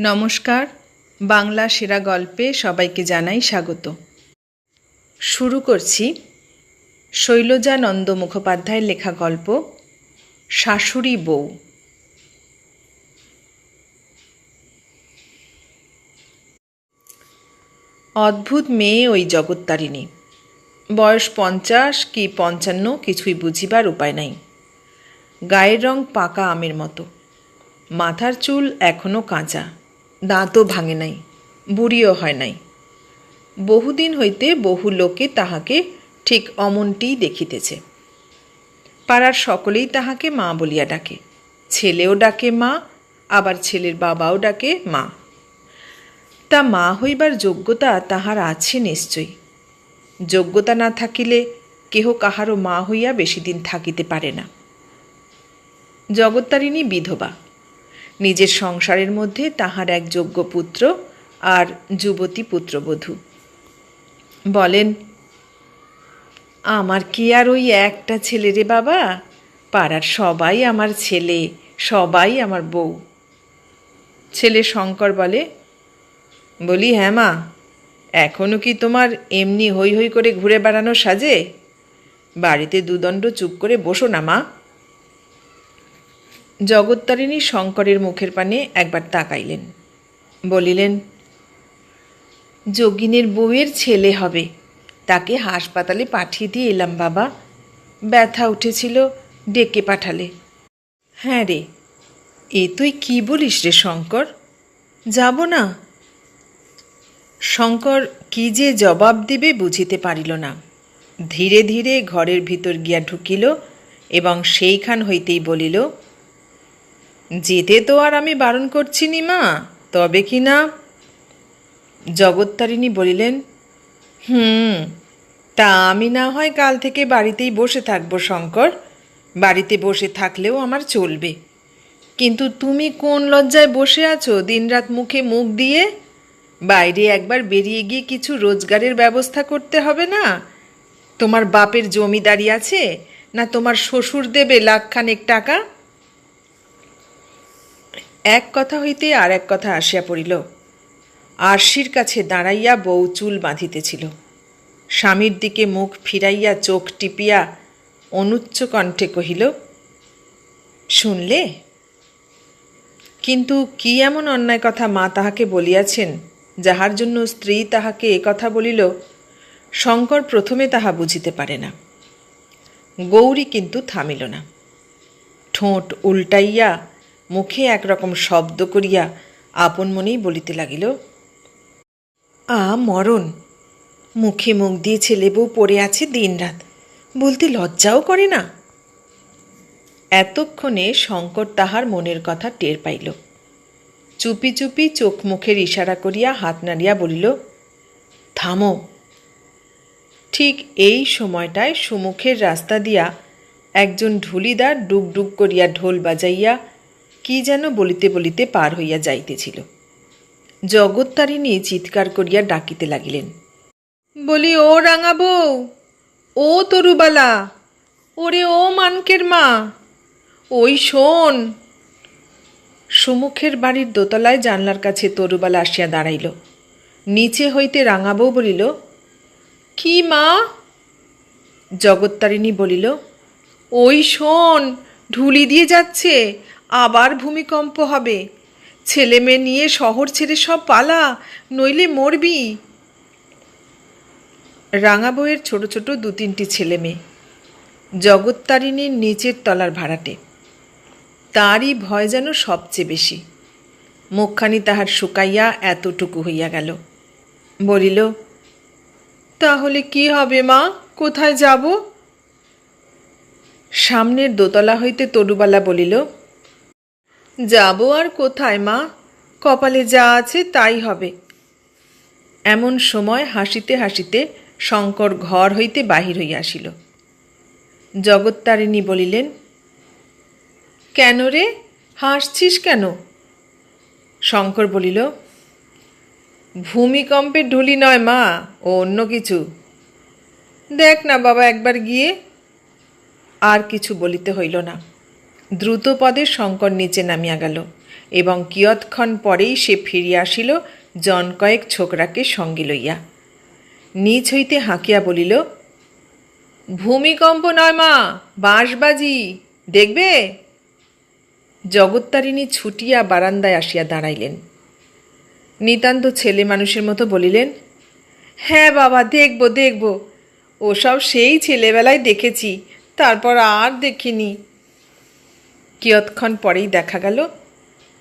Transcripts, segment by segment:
নমস্কার, বাংলা সেরা গল্পে সবাইকে জানাই স্বাগত। শুরু করছি শৈলজানন্দ মুখোপাধ্যায়ের লেখা গল্প, শাশুড়ি বউ। অদ্ভুত মেয়ে ওই জগত্তারিণী। বয়স পঞ্চাশ কি পঞ্চান্ন কিছুই বুঝিবার উপায় নাই। গায়ের রং পাকা আমের মতো। মাথার চুল এখনও কাঁচা। দাঁতও ভাঙে নাই, বুড়িও হয় নাই। বহুদিন হইতে বহু লোকে তাহাকে ঠিক অমনটিই দেখিতেছে। পাড়ার সকলেই তাহাকে মা বলিয়া ডাকে। ছেলেও ডাকে মা, আবার ছেলের বাবাও ডাকে মা। তা মা হইবার যোগ্যতা তাহার আছে নিশ্চয়ই। যোগ্যতা না থাকিলে কেহ কাহারও মা হইয়া বেশি দিন থাকিতে পারে না। জগত্তারিণী বিধবা নিজের সংসারের মধ্যে তাহার এক যোগ্য পুত্র আর যুবতী পুত্রবধূ। বলেন, আমার কি আর ওই একটা ছেলে রে বাবা? পাড়ার সবাই আমার ছেলে, সবাই আমার বউ। ছেলে শঙ্কর বলে, বলি হ্যাঁ মা এখনও কি তোমার এমনি হই হই করে ঘুরে বেড়ানো সাজে? বাড়িতে দুদণ্ড চুপ করে বসো না মা। জগত্তারিণী শঙ্করের মুখের পানে একবার তাকাইলেন। বলিলেন, যোগিনীর বউয়ের ছেলে হবে। তাকে হাসপাতালে পাঠিয়ে দিয়ে এলাম বাবা। ব্যথা উঠেছিল, ডেকে পাঠালে। হ্যাঁ রে, এ তুই কি বলিস রে শঙ্কর? যাব না। শঙ্কর কি যে জবাব দিবে বুঝিতে পারিল না। ধীরে ধীরে ঘরের ভিতর গিয়া ঢুকিল এবং সেইখান হইতেই বলিল যেতে তো আর আমি বারণ করছি নি মা। তবে কি না? জগত্তারিণী বলিলেন, হুম, তা আমি না হয় কাল থেকে বাড়িতেই বসে থাকব, শঙ্কর। বাড়িতে বসে থাকলেও আমার চলবে। কিন্তু তুমি কোন লজ্জায় বসে আছো? দিনরাত মুখে মুখ দিয়ে বাইরে একবার বেরিয়ে গিয়ে কিছু রোজগারের ব্যবস্থা করতে হবে না? তোমার বাপের জমিদারি আছে, না তোমার শ্বশুর দেবে লাখখানেক টাকা? এক কথা হইতে আর এক কথা আসিয়া পড়িল। আরশির কাছে দাঁড়াইয়া বউ চুল বাঁধিতেছিল। স্বামীর দিকে মুখ ফিরাইয়া চোখ টিপিয়া অনুচ্চ কণ্ঠে কহিল, শুনলে? কিন্তু কি এমন অন্যায় কথা মা তাহাকে বলিয়াছেন, যাহার জন্য স্ত্রী তাহাকে এ কথা বলিল, শঙ্কর প্রথমে তাহা বুঝিতে পারে না। গৌরী কিন্তু থামিল না। ঠোঁট উল্টাইয়া মুখে একরকম শব্দ করিয়া আপন মনেই বলিতে লাগিল, আ, মরণ। মুখে মুখ দিয়ে ছেলে বউ পড়ে আছে দিনরাত। বলতে লজ্জাও করে না? এতক্ষণে শঙ্কর তাহার মনের কথা টের পাইল। চুপি চুপি চোখ মুখের ইশারা করিয়া হাত নাড়িয়া বলিল, থামো। ঠিক এই সময়টায় সুমুখের রাস্তা দিয়া একজন ঢুলিদার ডুগ ডুগ করিয়া ঢোল বাজাইয়া কি যেন বলিতে বলিতে পার হইয়া যাইতেছিল। জগত্তারিণী চিৎকার করিয়া ডাকিতে লাগিলেন, বলি, ও রাঙা বউ, ও তরুবালা, ওরে ও মানকের মা, ওই শোন। সুমুখের বাড়ির দোতলায় জানলার কাছে তরুবালা আসিয়া দাঁড়াইল। নিচে হইতে রাঙাবউ বলিল, কি মা? জগত্তারিণী বলিল, ওই শোন, ঢুলি দিয়ে যাচ্ছে আবার ভূমিকম্প হবে। ছেলে মেয়ে নিয়ে শহর ছেড়ে সব পালা, নইলে মরবি। রাঙা বউয়ের ছোট ছোট দু তিনটি ছেলে মেয়ে জগত্তারিণীর নিচের তলার ভাড়াটে। তারই ভয় যেন সবচেয়ে বেশি। মুখখানি তাহার শুকাইয়া এতটুকু হইয়া গেল। বলিল, তাহলে কি হবে মা? কোথায় যাব? সামনের দোতলা হইতে তরুবালা বলিল যাব আর কোথায়, মা? কপালে যা আছে তাই হবে। এমন সময় হাসিতে হাসিতে শঙ্কর ঘর হইতে বাহির হইয়া আসিল। জগত্তারিণী বলিলেন, কেন রে? হাসছিস কেন? শঙ্কর বলিল ভূমিকম্পের ঢুলি নয়, মা, ও অন্য কিছু। দেখ না বাবা, একবার গিয়ে। আর কিছু বলিতে হইল না। দ্রুত পদে শঙ্কর নিচে নামিয়া গেল এবং কিয়ৎক্ষণ পরেই সে ফিরিয়া আসিল জন কয়েক ছোকরাকে সঙ্গে লইয়া। নিজ হইতে হাঁকিয়া বলিল, ভূমিকম্প নয় মা, বাঁশবাজি, দেখবে? জগত্তারিণী ছুটিয়া বারান্দায় আসিয়া দাঁড়াইলেন। নিতান্ত ছেলে মানুষের মতো বলিলেন হ্যাঁ বাবা, দেখব দেখব। ওসব সেই ছেলেবেলায় দেখেছি, তারপর আর দেখিনি। কিয়ৎক্ষণ পরেই দেখা গেল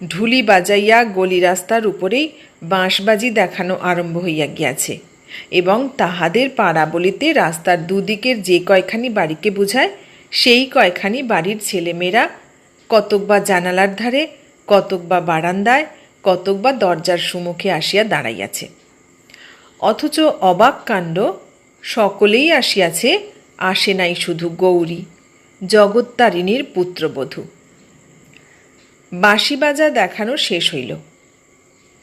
ঢুলি বাজাইয়া গলি রাস্তার উপরেই বাঁশবাজি দেখানো আরম্ভ হইয়া গিয়াছে এবং তাহাদের পাড়া বলিতে রাস্তার দুদিকের যে কয়খানি বাড়িকে বুঝায়, সেই কয়খানি বাড়ির ছেলেমেয়েরা কতক বা জানালার ধারে, কতক বা বারান্দায়, কতক বা দরজার সম্মুখে আসিয়া দাঁড়াইয়াছে। অথচ অবাক কাণ্ড সকলেই আসিয়াছে, আসে নাই শুধু গৌরী, জগত্তারিণীর পুত্রবধূ। বাঁশি বাজা দেখানো শেষ হইল।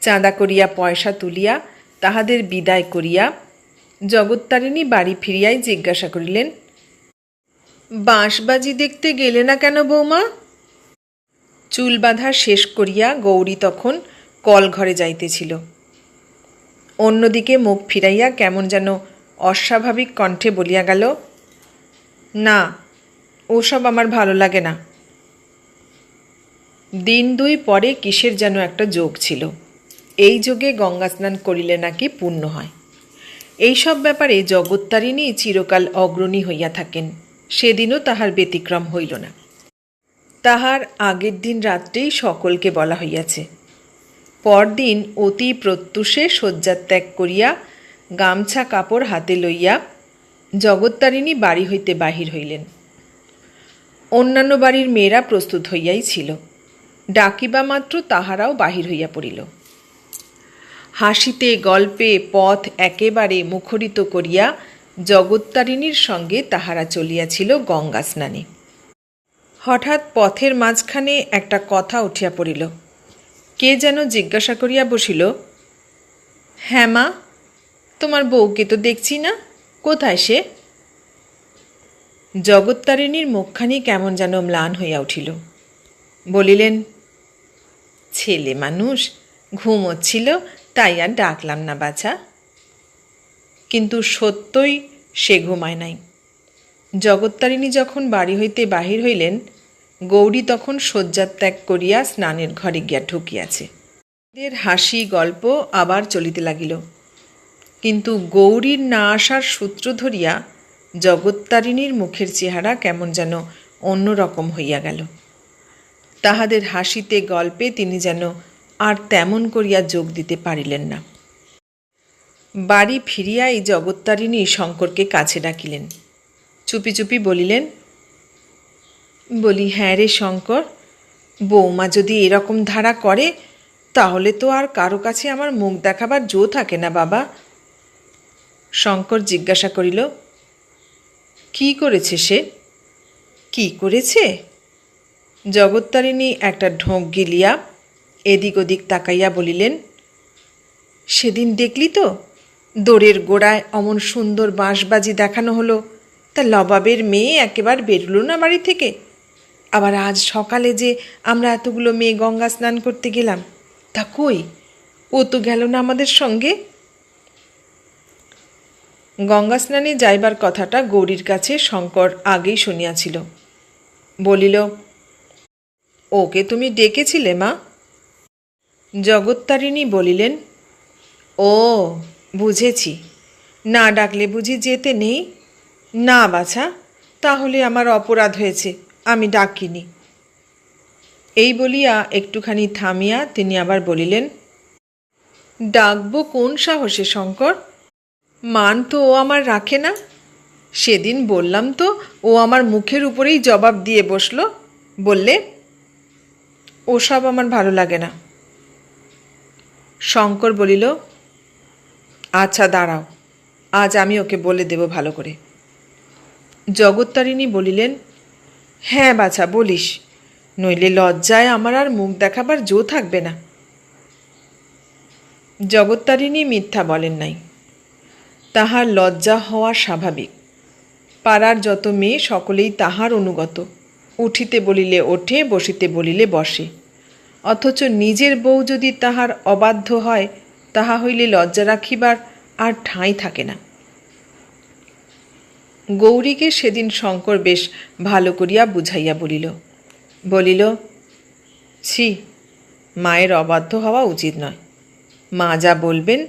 চাঁদা করিয়া পয়সা তুলিয়া তাহাদের বিদায় করিয়া জগত্তারিণী বাড়ি ফিরিয়াই জিজ্ঞাসা করিলেন বাঁশবাজি দেখতে গেলে না কেন বৌমা? চুল বাঁধা শেষ করিয়া গৌরী তখন কল ঘরে যাইতেছিল। অন্যদিকে মুখ ফিরাইয়া কেমন যেন অস্বাভাবিক কণ্ঠে বলিয়া গেল, না, ওসব আমার ভালো লাগে না। দিন দুই পরে কিসের যেন একটা যোগ ছিল। এই যোগে গঙ্গা স্নান করিলে নাকি পূর্ণ হয়। এইসব ব্যাপারে জগত্তারিণী চিরকাল অগ্রণী হইয়া থাকেন। সেদিনও তাহার ব্যতিক্রম হইল না। তাহার আগের দিন রাত্রেই সকলকে বলা হইয়াছে। পরদিন অতি প্রত্যুষে শয্যাত্যাগ করিয়া গামছা কাপড় হাতে লইয়া জগত্তারিণী বাড়ি হইতে বাহির হইলেন। অন্যান্য বাড়ির মেয়েরা প্রস্তুত হইয়াই ছিল। ডাকিবা মাত্র তাহারাও বাহির হইয়া পড়িল। হাসিতে গল্পে পথ একেবারে মুখরিত করিয়া জগত্তারিণীর সঙ্গে তাহারা চলিয়াছিল গঙ্গা স্নানে হঠাৎ পথের মাঝখানে একটা কথা উঠিয়া পড়িল। কে যেন জিজ্ঞাসা করিয়া বসিল হ্যাঁ মা, তোমার বউকে তো দেখছি না, কোথায় সে? জগত্তারিণীর মুখখানি কেমন যেন ম্লান হইয়া উঠিল। বলিলেন ছেলে মানুষ ঘুমোচ্ছিল, তাই আর ডাকলাম না বাছা। কিন্তু সত্যই সে ঘুমায় নাই। জগত্তারিণী যখন বাড়ি হইতে বাহির হইলেন, গৌরী তখন শয্যাত্যাগ করিয়া স্নানের ঘরে গিয়া ঢুকিয়াছে। এদের হাসি গল্প আবার চলিতে লাগিল। কিন্তু গৌরীর না আসার সূত্র ধরিয়া জগত্তারিণীর মুখের চেহারা কেমন যেন অন্যরকম হইয়া গেল। তাহাদের হাসিতে গল্পে তিনি যেন আর তেমন করিয়া যোগ দিতে পারিলেন না। বাড়ি ফিরিয়াই জগত্তারিণী শঙ্করকে কাছে ডাকিলেন। চুপি চুপি বলিলেন, বলি হ্যাঁ রে শঙ্কর, বৌমা যদি এরকম ধারা করে, তাহলে তো আর কারও কাছে আমার মুখ দেখাবার জো থাকে না বাবা। শঙ্কর জিজ্ঞাসা করিল, কি করেছে সে? কি করেছে? জগত্তারিণী একটা ঢোক গিলিয়া এদিক ওদিক তাকাইয়া বলিলেন, সেদিন দেখলি তো দোরের গোড়ায় অমন সুন্দর বাঁশবাজি দেখানো হলো, তা লবাবের মেয়ে একেবার বেরুলো না বাড়ি থেকে? আবার আজ সকালে যে আমরা এতগুলো মেয়ে গঙ্গা স্নান করতে গেলাম, তা কই? ও তো গেল না আমাদের সঙ্গে? গঙ্গা স্নানে যাইবার কথাটা গৌরীর কাছে শঙ্কর আগেই শুনিয়াছিল। বলিল ওকে তুমি ডেকেছিলে, মা? জগত্তারিণী বলিলেন, ও, বুঝেছি। না ডাকলে বুঝি যেতে নেই? না বাছা, তাহলে আমার অপরাধ হয়েছে, আমি ডাকিনি। এই বলিয়া একটুখানি থামিয়া তিনি আবার বলিলেন, ডাকবো কোন সাহসে, শঙ্কর? মান তো ও আমার রাখে না। সেদিন বললাম তো, ও আমার মুখের উপরেই জবাব দিয়ে বসল, বললে ওসব আমার ভালো লাগে না। শঙ্কর বলিল আচ্ছা দাঁড়াও, আজ আমি ওকে বলে দেব ভালো করে। জগত্তারিণী বলিলেন হ্যাঁ বাছা, বলিস, নইলে লজ্জায় আমার আর মুখ দেখাবার জো থাকবে না। জগত্তারিণী মিথ্যা বলেন নাই। তাহার লজ্জা হওয়া স্বাভাবিক। পাড়ার যত মেয়ে, সকলেই তাহার অনুগত। উঠিতে বলিলে ওঠে, বসিতে বলিলে বসে। অথচ নিজের বউ যদি তাহার অবাধ্য হয়, তাহা হইলে লজ্জা রাখিবার আর ঠাঁই থাকে না। গৌরীকে সেদিন শঙ্কর বেশ ভালো করিয়া বুঝাইয়া বলিল বলিল, ছি, মায়ের অবাধ্য হওয়া উচিত নয়। মা যা বলবেন,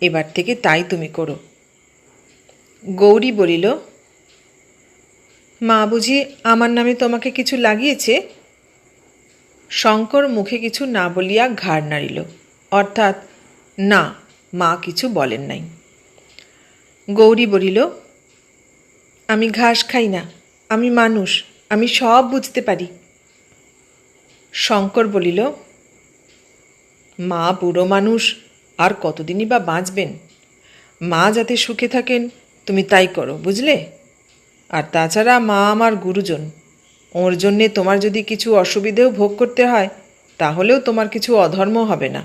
এবার থেকে তাই তুমি করো। গৌরী বলিল মা বুঝি আমার নামে তোমাকে কিছু লাগিয়েছে? শঙ্কর মুখে কিছু না বলিয়া ঘাড় নাড়িল। অর্থাৎ, না, মা কিছু বলেন নাই। গৌরী বলিল, আমি ঘাস খাই না, আমি মানুষ, আমি সব বুঝতে পারি। শঙ্কর বলিল, মা বুড়ো মানুষ, আর কতদিনই বা বাঁচবেন? মা যাতে সুখে থাকেন, তুমি তাই করো, বুঝলে? আর তাছাড়া মা আমার গুরুজন। ওর জন্যে তোমার যদি কিছু অসুবিধেও ভোগ করতে হয়, তাহলেও তোমার কিছু অধর্ম হবে না।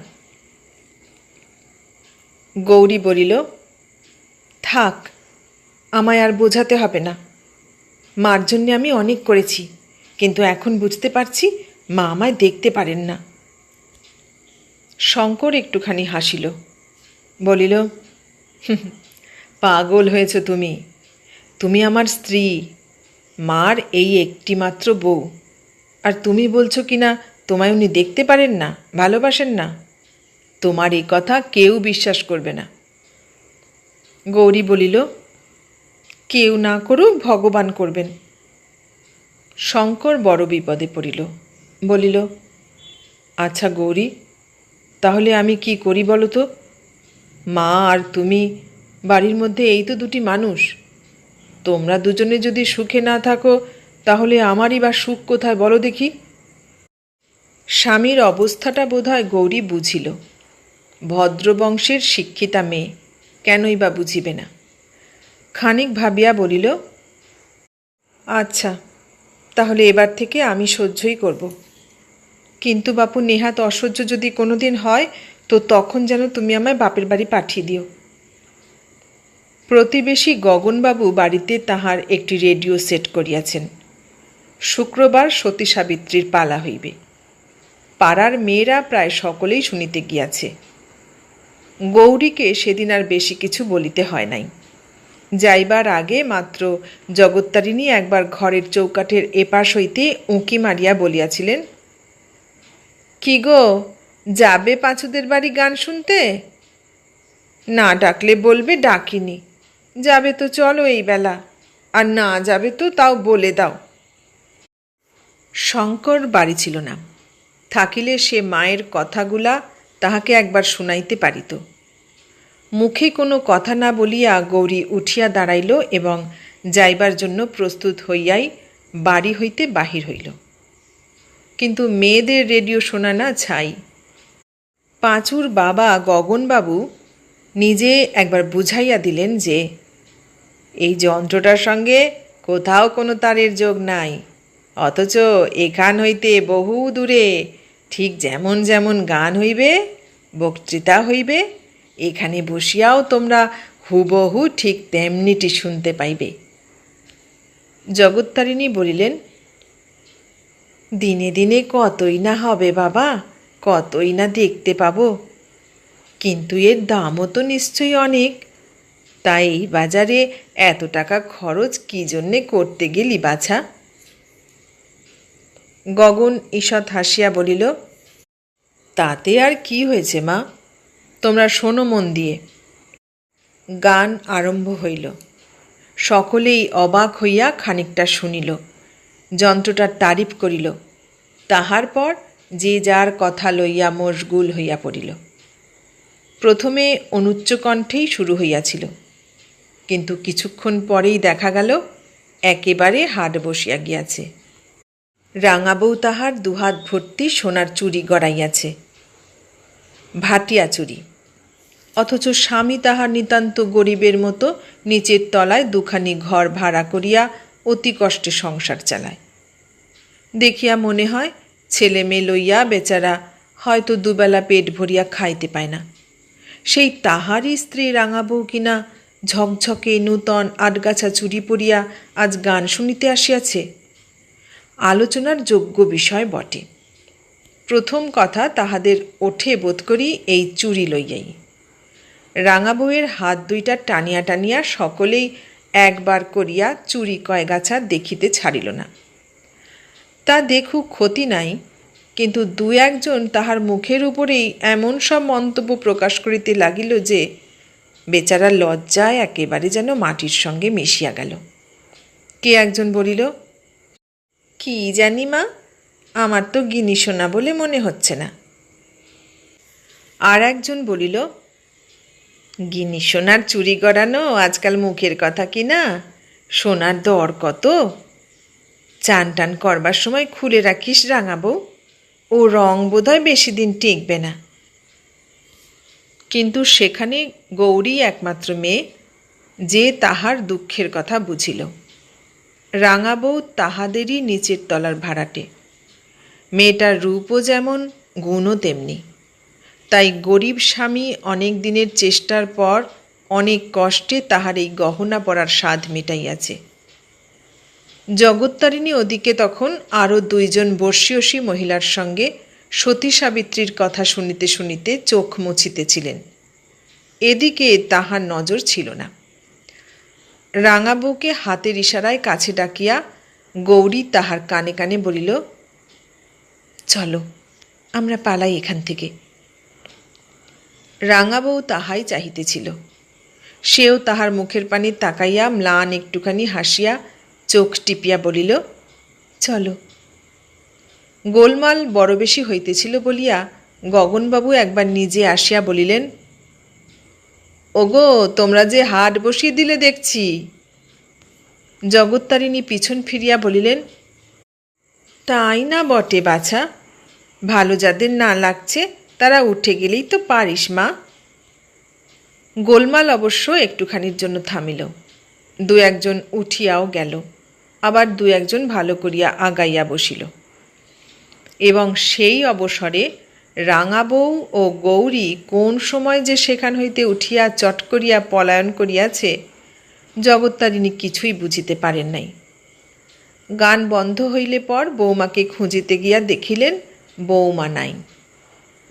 গৌরী বলিল, থাক, আমায় আর বোঝাতে হবে না। মার জন্যে আমি অনেক করেছি, কিন্তু এখন বুঝতে পারছি মা আমায় দেখতে পারেন না। শঙ্কর একটুখানি হাসিল, বলিল পাগল হয়েছ তুমি। তুমি আমার স্ত্রী। মার এই একটি মাত্র বউ। আর তুমি বলছো কি না তোমায় উনি দেখতে পারেন না, ভালোবাসেন না। তোমার এই কথা কেউ বিশ্বাস করবে না। গৌরী বলিল, কেউ না করুক ভগবান করবেন। শঙ্কর বড় বিপদে পড়িল। বলিল আচ্ছা গৌরী, তাহলে আমি কি করি বলো তো? মা আর তুমি, বাড়ির মধ্যে এই তো দুটি মানুষ। তোমরা দুজনে যদি সুখে না থাকো, তাহলে আমারই বা সুখ কোথায় বলো দেখি? স্বামীর অবস্থাটা বোধহয় গৌরী বুঝিল। ভদ্রবংশের শিক্ষিতা মেয়ে, কেনই বা বুঝিবে না। খানিক ভাবিয়া বলিল আচ্ছা তাহলে এবার থেকে আমি সহ্যই করব। কিন্তু বাপু, নেহাত অসহ্য যদি কোনোদিন হয়, তো তখন যেন তুমি আমায় বাপের বাড়ি পাঠিয়ে দিও। প্রতিবেশী গগনবাবু বাড়িতে তাহার একটি রেডিও সেট করিয়াছেন। শুক্রবার সতী সাবিত্রীর পালা হইবে। পাড়ার মেয়েরা প্রায় সকলেই শুনিতে গিয়াছে। গৌরীকে সেদিন আর বেশি কিছু বলিতে হয় নাই। যাইবার আগে মাত্র জগত্তারিণী একবার ঘরের চৌকাঠের এপাশ হইতে উঁকি মারিয়া বলিয়াছিলেন, কি গো, যাবে পাঁচুদের বাড়ি গান শুনতে? না ডাকলে বলবে ডাকিনি। যাবে তো চলো এই বেলা। আর না যাবে তো তাও বলে দাও। শঙ্কর বাড়ি ছিল না। থাকিলে সে মায়ের কথাগুলা তাহাকে একবার শুনাইতে পারিত। মুখে কোনো কথা না বলিয়া গৌরী উঠিয়া দাঁড়াইল এবং যাইবার জন্য প্রস্তুত হইয়াই বাড়ি হইতে বাহির হইল। কিন্তু মেয়েদের রেডিও শোনা না ছাই। পাঁচুর বাবা গগনবাবু নিজে একবার বুঝাইয়া দিলেন যে এই যন্ত্রটার সঙ্গে কোথাও কোনো তারের যোগ নাই। অথচ এখান হইতে বহু দূরে ঠিক যেমন যেমন গান হইবে, বক্তৃতা হইবে, এখানে বসিয়াও তোমরা হুবহু ঠিক তেমনিটি শুনতে পাইবে। জগত্তারিণী বলিলেন, দিনে দিনে কতই না হবে বাবা, কতই না দেখতে পাবো। কিন্তু এর দামও তো নিশ্চয়ই অনেক। তাই এই বাজারে এত টাকা খরচ কী জন্যে করতে গেলি বাছা? গগন ঈষৎ হাসিয়া বলিল, তাতে আর কি হয়েছে মা? তোমরা শোনো মন দিয়ে। গান আরম্ভ হইল। সকলেই অবাক হইয়া খানিকটা শুনিল। যন্ত্রটার তারিফ করিল। তাহার পর যে যার কথা লইয়া মশগুল হইয়া পড়িল। প্রথমে অনুচ্চ কণ্ঠেই শুরু হইয়াছিল। কিন্তু কিছুক্ষণ পরেই দেখা গেল, একেবারে হাট বসিয়া গিয়াছে। রাঙাবউ তাহার দুহাত ভর্তি সোনার চুরি গড়াইয়াছে। ভাটিয়া চুরি অথচ স্বামী তাহার নিতান্ত গরিবের মতো নিচের তলায় দুখানি ঘর ভাড়া করিয়া অতি কষ্টে সংসার চালায়। দেখিয়া মনে হয়, ছেলে মেয়ে লইয়া বেচারা হয়তো দুবেলা পেট ভরিয়া খাইতে পায় না। সেই তাহারই স্ত্রী রাঙাবউ কিনা ঝকঝকে নূতন আটগাছা চুরি পড়িয়া আজ গান শুনিতে আসিয়াছে। আলোচনার যোগ্য বিষয় বটে। প্রথম কথা তাহাদের ওঠে বোধ করি এই চুরি লইয়াই। রাঙা বউয়ের হাত দুইটা টানিয়া টানিয়া সকলেই একবার করিয়া চুরি কয়গাছা দেখিতে ছাড়িল না। তা দেখুক ক্ষতি নাই, কিন্তু দু একজন তাহার মুখের উপরেই এমন সব মন্তব্য প্রকাশ করিতে লাগিল যে বেচারা লজ্জায় একেবারে যেন মাটির সঙ্গে মিশিয়া গেল। কে একজন বলিল, কি জানি মা, আমার তো গিনি সোনা বলে মনে হচ্ছে না। আর একজন বলিল, গিনি সোনার চুরি করানো আজকাল মুখের কথা কি না? সোনার দর কত? চান টান করবার সময় খুলে রাখিস রাঙাবো ও রং বোধহয় বেশি দিন টিকবে না। কিন্তু সেখানে গৌরী একমাত্র মেয়ে, যে তাহার দুঃখের কথা বুঝিল। রাঙাবউ তাহাদেরই নিচের তলার ভাড়াটে। মেয়েটার রূপও যেমন, গুণও তেমনি। তাই গরিব স্বামী অনেক দিনের চেষ্টার পর অনেক কষ্টে তাহার এই গহনা পরার স্বাদ মেটাইয়াছে। জগত্তারিণী ওদিকে তখন আরও দুইজন বর্ষীয়সী মহিলার সঙ্গে সতী সাবিত্রীর কথা শুনিতে শুনিতে চোখ মুছিতেছিলেন। এদিকে তাহার নজর ছিল না। রাঙাবউকে হাতের ইশারায় কাছে ডাকিয়া গৌরী তাহার কানে কানে বলিল, চলো, আমরা পালাই এখান থেকে। রাঙাবউ তাহাই চাহিতেছিল। সেও তাহার মুখের পানি তাকাইয়া ম্লান একটুখানি হাসিয়া চোখ টিপিয়া বলিল, চলো গোলমাল বড় বেশি হইতেছিল বলিয়া গগনবাবু একবার নিজে আসিয়া বলিলেন, ওগো, তোমরা যে হাট বসিয়ে দিলে দেখছি। জগত্তারিণী পিছন ফিরিয়া বলিলেন, তাই না বটে বাছা, ভালো যাদের না লাগছে তারা উঠে গেলেই তো পারিস মা। গোলমাল অবশ্য একটুখানির জন্য থামিল। দু একজন উঠিয়াও গেল, আবার দু একজন ভালো করিয়া আগাইয়া বসিল। এবং সেই অবসরে রাঙাবৌ ও গৌরী কোন সময় যে সেখান হইতে উঠিয়া চট করিয়া পলায়ন করিয়াছে, জগত্তারিণী কিছুই বুঝিতে পারেন নাই। গান বন্ধ হইলে পর বৌমাকে খুঁজিতে গিয়া দেখিলেন বৌমা নাই।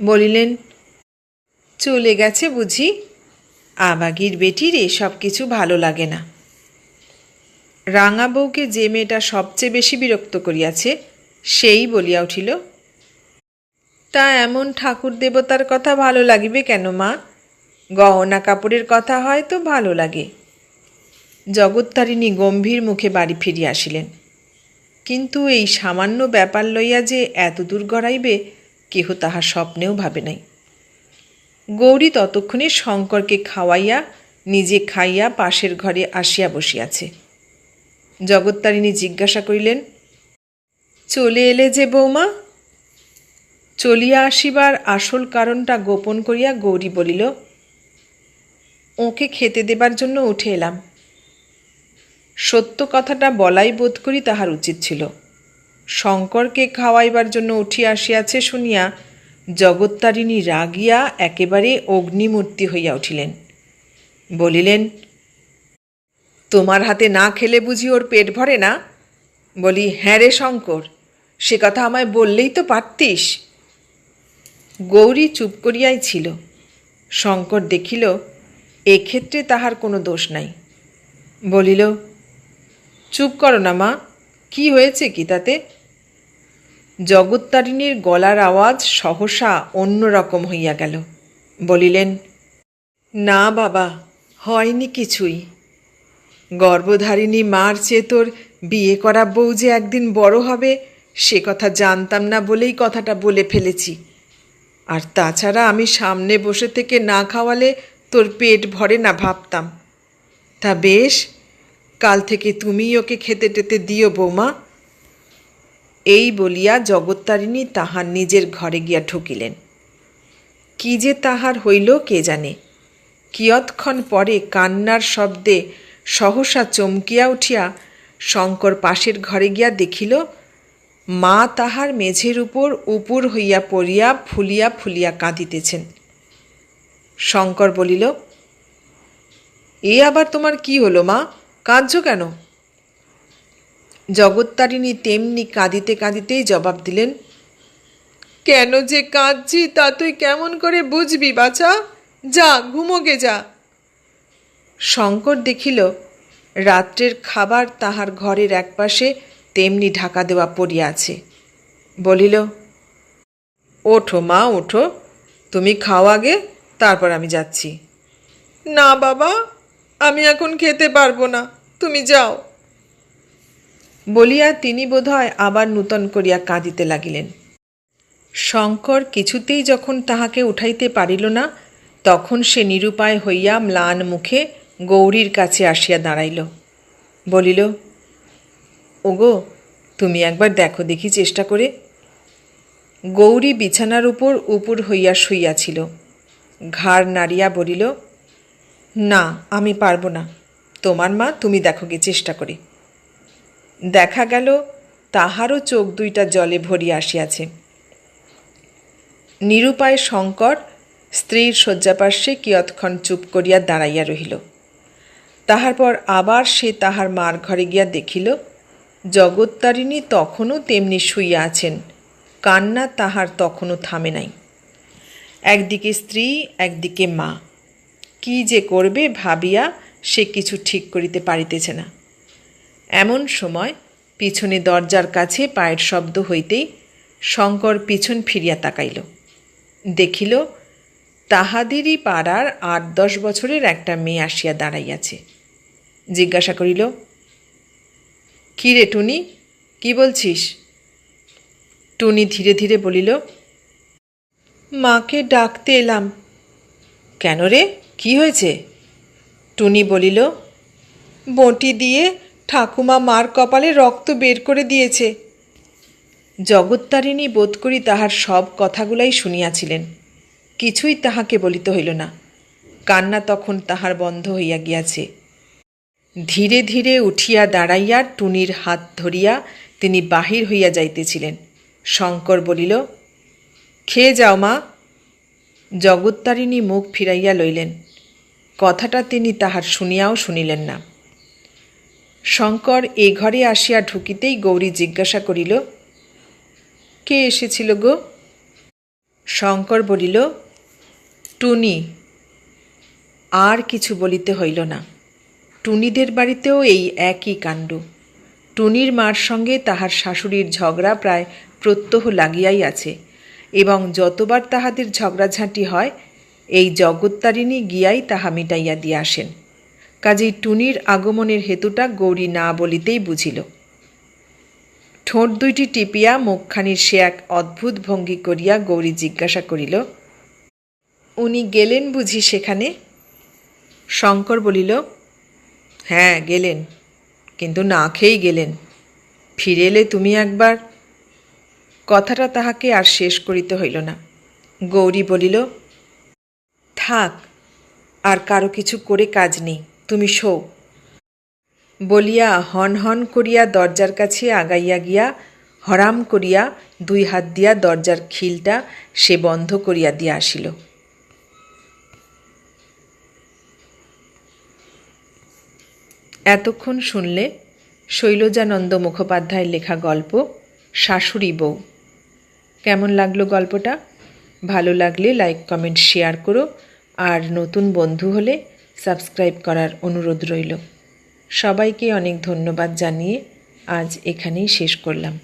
বলিলেন, চলে গেছে বুঝি, আবাগির বেটির এসব কিছু ভালো লাগে না। রাঙা বউকে যে মেয়েটা সবচেয়ে বেশি বিরক্ত করিয়াছে সেই বলিয়া উঠিল, তা এমন ঠাকুর দেবতার কথা ভালো লাগিবে কেন, মা? গহনা কাপড়ের কথা হয় তো ভালো লাগে। জগত্তারিণী গম্ভীর মুখে বাড়ি ফিরিয়া আসিলেন। কিন্তু এই সামান্য ব্যাপার লইয়া যে এত দূর গড়াইবে, কেহ তাহার স্বপ্নেও ভাবে নাই। গৌরী ততক্ষণে শঙ্করকে খাওয়াইয়া, নিজে খাইয়া পাশের ঘরে আসিয়া বসিয়াছে। জগত্তারিণী জিজ্ঞাসা করিলেন চলে এলে যে বৌমা? চলিয়া আসিবার আসল কারণটা গোপন করিয়া গৌরী বলিল, ওকে খেতে দেবার জন্য উঠে এলাম। সত্য কথাটা বলাই বোধ করি তাহার উচিত ছিল। শঙ্করকে খাওয়াইবার জন্য উঠিয়া আসিয়াছে শুনিয়া জগত্তারিণী রাগিয়া একেবারে অগ্নিমূর্তি হইয়া উঠিলেন। বলিলেন, তোমার হাতে না খেলে বুঝি ওর পেট ভরে না? বলি হ্যাঁ রে শঙ্কর সে কথা আমায় বললেই তো পারতিস। গৌরী চুপ করিয়াই ছিল। শঙ্কর দেখিল এক্ষেত্রে তাহার কোনো দোষ নাই। বলিল, চুপ করো না মা, কি হয়েছে কি তাতে? জগত্তারিণীর গলার আওয়াজ সহসা অন্যরকম হইয়া গেল। বলিলেন, না বাবা, হয়নি কিছুই। গর্ভধারিণী মার চেয়ে তোর বিয়ে করা বউ যে একদিন বড় হবে সে কথা জানতাম না বলেই কথাটা বলে ফেলেছি। আর তাছাড়া আমি সামনে বসে থেকে না খাওয়ালে তোর পেট ভরে না ভাবতাম। তা বেশ, কাল থেকে তুমিই ওকে খেতে টেতে দিও বৌমা। এই বলিয়া জগত্তারিণী তাহার নিজের ঘরে গিয়া ঢুকিলেন কি যে তাহার হইল কে জানে। কিয়ৎক্ষণ পরে কান্নার শব্দে সহসা চমকিয়া উঠিয়া শঙ্কর পাশের ঘরে গিয়া দেখিল মা তাহার মেঝের উপর উপুর হইয়া পড়িয়া ফুলিয়া ফুলিয়া কাঁদিতেছেন। শঙ্কর বলিল, এ আবার তোমার কি হলো মা? কাঁদছ কেন? জগত্তারিণী তেমনি কাঁদিতে কাঁদিতেই জবাব দিলেন, কেন যে কাঁদছি তা তুই কেমন করে বুঝবি বাছা? যা, ঘুমোগে যা। শঙ্কর দেখিল, রাত্রের খাবার তাহার ঘরের একপাশে তেমনি ঢাকা দেওয়া পড়িয়া আছে। বলিল, ওঠো মা, ওঠো। তুমি খাও আগে, তারপর আমি যাচ্ছি। না বাবা, আমি এখন খেতে পারব না, তুমি যাও। বলিয়া তিনি বোধহয় আবার নূতন করিয়া কাঁদিতে লাগিলেন। শঙ্কর কিছুতেই যখন তাহাকে উঠাইতে পারিল না, তখন সে নিরুপায় হইয়া ম্লান মুখে গৌরীর কাছে আসিয়া দাঁড়াইল। বলিল ওগো, তুমি একবার দেখো, দেখি চেষ্টা করে। গৌরী বিছানার উপর উপুর হইয়া শুইয়াছিল। ঘাড় নাড়িয়া বলিল, না, আমি পারব না। তোমার মা, তুমি দেখো গে চেষ্টা করে। দেখা গেল, তাহারও চোখ দুইটা জলে ভরিয়া আসিয়াছে। নিরুপায় শঙ্কর স্ত্রীর শয্যাপার্শ্বে কিয়ৎক্ষণ চুপ করিয়া দাঁড়াইয়া রহিল। তাহার পর আবার সে তাহার মার ঘরে গিয়া দেখিল জগত্তারিণী তখনও তেমনি শুইয়া আছেন। কান্না তাহার তখনও থামে নাই। একদিকে স্ত্রী, একদিকে মা। কি যে করবে ভাবিয়া সে কিছু ঠিক করিতে পারিতেছে না। এমন সময় পিছনে দরজার কাছে পায়ের শব্দ হইতেই শঙ্কর পিছন ফিরিয়া তাকাইল। দেখিল, তাহাদেরই পাড়ার আট দশ বছরের একটা মেয়ে আসিয়া দাঁড়াইয়াছে। জিজ্ঞাসা করিল কী রে টুনি? কি বলছিস? টুনি ধীরে ধীরে বলিল, মাকে ডাকতে এলাম। কেন রে? কি হয়েছে? টুনি বলিল, বঁটি দিয়ে ঠাকুমা মার কপালে রক্ত বের করে দিয়েছে। জগত্তারিণী বোধ করি তাহার সব কথাগুলাই শুনিয়াছিলেন। কিছুই তাহাকে বলিতে হইল না। কান্না তখন তাহার বন্ধ হইয়া গিয়াছে। ধীরে ধীরে উঠিয়া দাঁড়াইয়া টুনির হাত ধরিয়া তিনি বাহির হইয়া যাইতেছিলেন। শঙ্কর বলিল, খেয়ে যাও মা। জগত্তারিণী মুখ ফিরাইয়া লইলেন। কথাটা তিনি তাহার শুনিয়াও শুনিলেন না। শঙ্কর এ ঘরে আসিয়া ঢুকিতেই গৌরী জিজ্ঞাসা করিল, কে এসেছিল গো? শঙ্কর বলিল, টুনি। আর কিছু বলিতে হইল না। টুনিদের বাড়িতেও এই একই কাণ্ড। টুনির মার সঙ্গে তাহার শাশুড়ির ঝগড়া প্রায় প্রত্যহ লাগিয়াই আছে এবং যতবার তাহাদের ঝগড়াঝাঁটি হয়, এই জগত্তারিণী গিয়াই তাহা মিটাইয়া দিয়া আসেন। কাজেই টুনির আগমনের হেতুটা গৌরী না বলিতেই বুঝিল। ঠোঁট দুইটি টিপিয়া মুখখানির সে এক অদ্ভুত ভঙ্গি করিয়া গৌরী জিজ্ঞাসা করিল, উনি গেলেন বুঝি সেখানে? শঙ্কর বলিল হ্যাঁ গেলেন। কিন্তু না খেয়েই গেলেন। ফিরে এলে তুমি একবার? কথাটা তাহাকে আর শেষ করিতে হইল না। গৌরী বলিল, থাক, আর কারও কিছু করে কাজ নেই, তুমি শো। বলিয়া হন হন করিয়া দরজার কাছে আগাইয়া গিয়া হরাম করিয়া দুই হাত দিয়া দরজার খিলটা সে বন্ধ করিয়া দিয়া আসিল। এতক্ষণ শুনলে শৈলজানন্দ মুখোপাধ্যায়ের লেখা গল্প, শাশুড়ি বউ। কেমন লাগল গল্পটা? ভালো লাগলে লাইক, কমেন্ট, শেয়ার করো। আর নতুন বন্ধু হলে সাবস্ক্রাইব করার অনুরোধ রইল। সবাইকে অনেক ধন্যবাদ জানিয়ে আজ এখানেই শেষ করলাম।